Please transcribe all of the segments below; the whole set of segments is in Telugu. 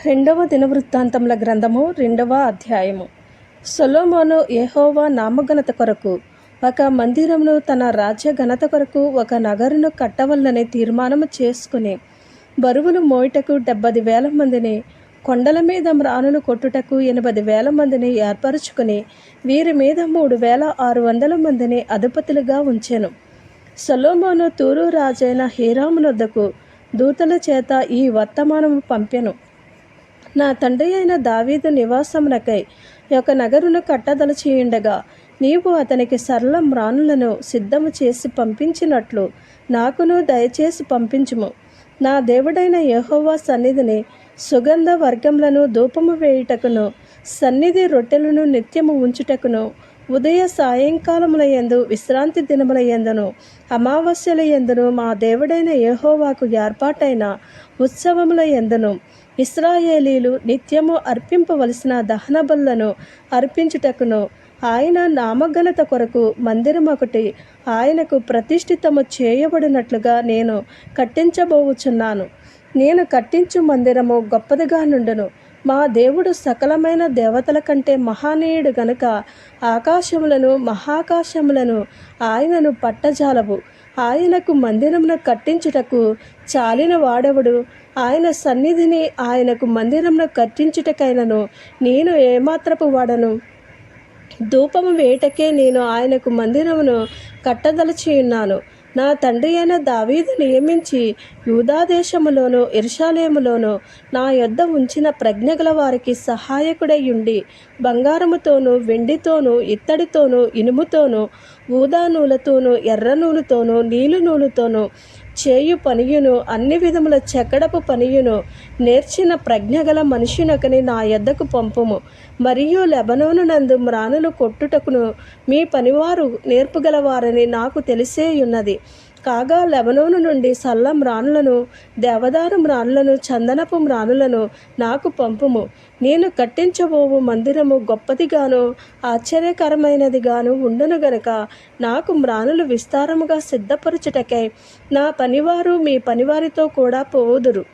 రెండవ దినవృత్తాంతముల గ్రంథము రెండవ అధ్యాయము. సొలోమోను యహోవా నామఘనత కొరకు ఒక మందిరమును తన రాజ్య ఘనత కొరకు ఒక నగరును కట్టవలనని తీర్మానము చేసుకుని బరువులు మోయుటకు డెబ్బది వేల మందిని కొండల మీద మ్రానులు కొట్టుటకు ఎనభై వేల మందిని ఏర్పరచుకుని వీరి మీద మూడు వేల ఆరు వందల మందిని అధిపతులుగా ఉంచెను. సొలోమోను తూరు రాజైన హీరామునొద్దకు దూతల చేత ఈ వర్తమానము పంపెను. నా తండ్రి అయిన దావీదు నివాసమునకై యొక్క నగరును కట్టదలచియుండగా నీవు అతనికి సరళ మ్రానులను సిద్ధము చేసి పంపించినట్లు నాకును దయచేసి పంపించుము. నా దేవుడైన యహోవా సన్నిధిని సుగంధ వర్గములను ధూపము వేయుటకును సన్నిధి రొట్టెలను నిత్యము ఉంచుటకును ఉదయ సాయంకాలముల యందు విశ్రాంతి దినముల ఎందును అమావాస్యల యందును మా దేవుడైన యహోవాకు ఏర్పాటైన ఉత్సవముల ఎందును ఇస్రాయేలీలు నిత్యము అర్పింపవలసిన దహన బలులను అర్పించుటకును ఆయన నామఘనత కొరకు మందిరం ఒకటి ఆయనకు ప్రతిష్ఠితము చేయబడినట్లుగా నేను కట్టించబోవుచున్నాను. నేను కట్టించు మందిరము గొప్పదిగా నుండును. మా దేవుడు సకలమైన దేవతల కంటే మహానీయుడు గనుక ఆకాశములను మహాకాశములను ఆయనను పట్టజాలవు. ఆయనకు మందిరమును కట్టించుటకు చాలిన వాడెవడు? ఆయన సన్నిధిని ఆయనకు మందిరమున కట్టించుటకైనను నేను ఏమాత్రపు వాడను? ధూపము వేటకే నేను ఆయనకు మందిరమును కట్టదలచి ఉన్నాను నా తండ్రి అయిన దావీదు నియమించి యూదాదేశములోను ఇర్షాలేములోను నా యొద్ద ఉంచిన ప్రజ్ఞగల వారికి సహాయకుడై ఉండి బంగారముతోనూ వెండితోనూ ఇత్తడితోనూ ఇనుముతోనూ ఊదా నూలతోనూ ఎర్ర నూలుతోనూ నీలు నూలుతోనూ చేయు పనియును అన్ని విధముల చెక్కడపు పనియును నేర్చిన ప్రజ్ఞగల మనుషునకని నా ఎద్దకు పంపుము. మరియు లెబనోను నందు మ్రానులు కొట్టుటకును మీ పనివారు నేర్పుగలవారని నాకు తెలిసే ఉన్నది కాగా లెబనోను నుండి సల్లం రాణులను దేవదారు రాణులను చందనపు రాణులను నాకు పంపుము. నేను కట్టించబోవు మందిరము గొప్పదిగాను ఆశ్చర్యకరమైనదిగాను ఉండను గనక నాకు మ్రాణులు విస్తారముగా సిద్ధపరచుటకై నా పనివారు మీ పనివారితో కూడా పోదురు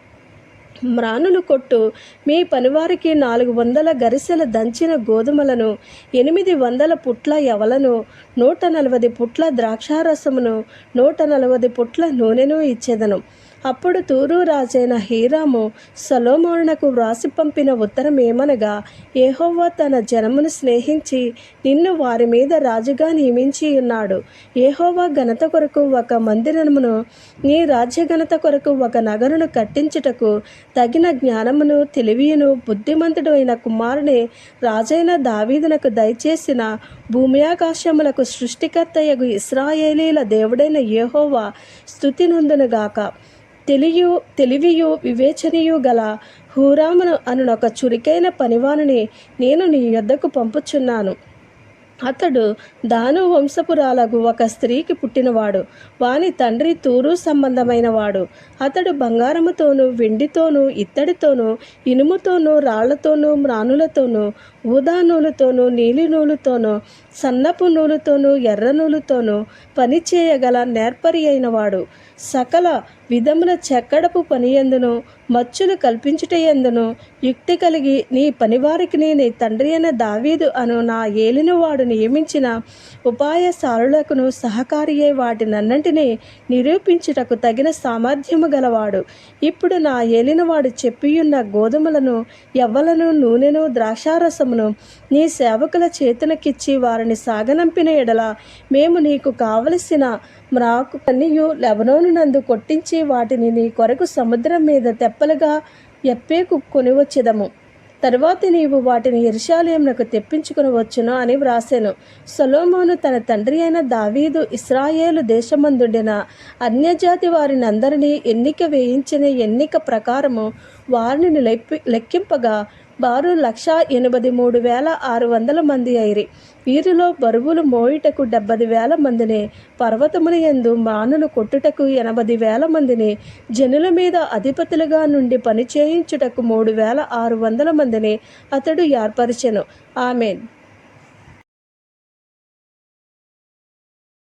మ్రానులు కొట్టు. మీ పనివారికి నాలుగు వందల గరిసెల దంచిన గోధుమలను ఎనిమిది వందల పుట్ల ఎవలను నూట నలభై పుట్ల ద్రాక్షారసమును నూట నలభై పుట్ల నూనెను ఇచ్చేదను. అప్పుడు తూరు రాజైన హీరాము సలోమోనకు వ్రాసి పంపిన ఉత్తరం ఏమనగా ఏహోవా తన జనమును స్నేహించి నిన్ను వారి మీద రాజుగా నియమించి ఉన్నాడు. ఏహోవా ఘనత కొరకు ఒక మందిరమును నీ రాజ్య ఘనత కొరకు ఒక నగరును కట్టించుటకు తగిన జ్ఞానమును తెలివియును బుద్ధిమంతుడు అయిన కుమారుని రాజైన దావీదునకు దయచేసిన భూమి ఆకాశములకు సృష్టికర్తయగు ఇస్రాయేలీల దేవుడైన యెహోవా స్థుతి నొందునుగాక. తెలియు తెలివియు వివేచనయు గల హూరామును అనునొక చురికైన పనివానిని నేను నీ యొద్దకు పంపుచున్నాను. అతడు దాను వంశపురాలకు ఒక స్త్రీకి పుట్టినవాడు. వాని తండ్రి తూరు సంబంధమైనవాడు. అతడు బంగారముతోనూ వెండితోనూ ఇత్తడితోనూ ఇనుముతోనూ రాళ్ళతోనూ మ్రానులతోనూ ఊదా నూలుతోనూ నీలి నూలుతోనూ సన్నపు నూలుతోనూ ఎర్ర నూలుతోనూ పని చేయగల నేర్పరి అయినవాడు. సకల విధముల చెక్కడపు పనియందును మచ్చులు కల్పించుటయందును యుక్తి కలిగి నీ పనివారికి నీ తండ్రి అయిన దావీదు అను నా ఏలినవాడు నియమించిన ఉపాయసారులకును సహకారియే వాటినన్నింటినీ నిరూపించుటకు తగిన సామర్థ్యము గలవాడు. ఇప్పుడు నా ఏలినవాడు చెప్పియున్న గోధుమలను ఎవ్వలను నూనెను ద్రాక్షారసమును నీ సేవకుల చేతనకిచ్చి వారిని సాగనంపిన ఎడల మేము నీకు కావలసిన మ్రాకు కన్నీయు లెబనోను నందు కొట్టించి వాటిని నీ కొరకు సముద్రం మీద తెప్పలుగా ఎప్పేకు కొనివచ్చెదము. తరువాత నీవు వాటిని ఎరుషాలేమునకు తెప్పించుకుని వచ్చును అని వ్రాసాను. సొలోమోను తన తండ్రి అయిన దావీదు ఇస్రాయేలు దేశమందుండిన అన్యజాతి వారిని అందరినీ ఎన్నిక వేయించిన ఎన్నిక ప్రకారము వారిని లెక్కింపగా వారు లక్ష ఎనభై మూడు వేల ఆరు వందల మంది అయిరి వీరిలో బరువులు మోయుటకు డెబ్బై వేల మందిని పర్వతముల యందు మానులు కొట్టుటకు ఎనభై వేల మందిని జనుల మీద అధిపతులుగా నుండి పని చేయించుటకు మూడు వేల ఆరు వందల మందిని అతడు ఏర్పరిచెను. ఆమెన్.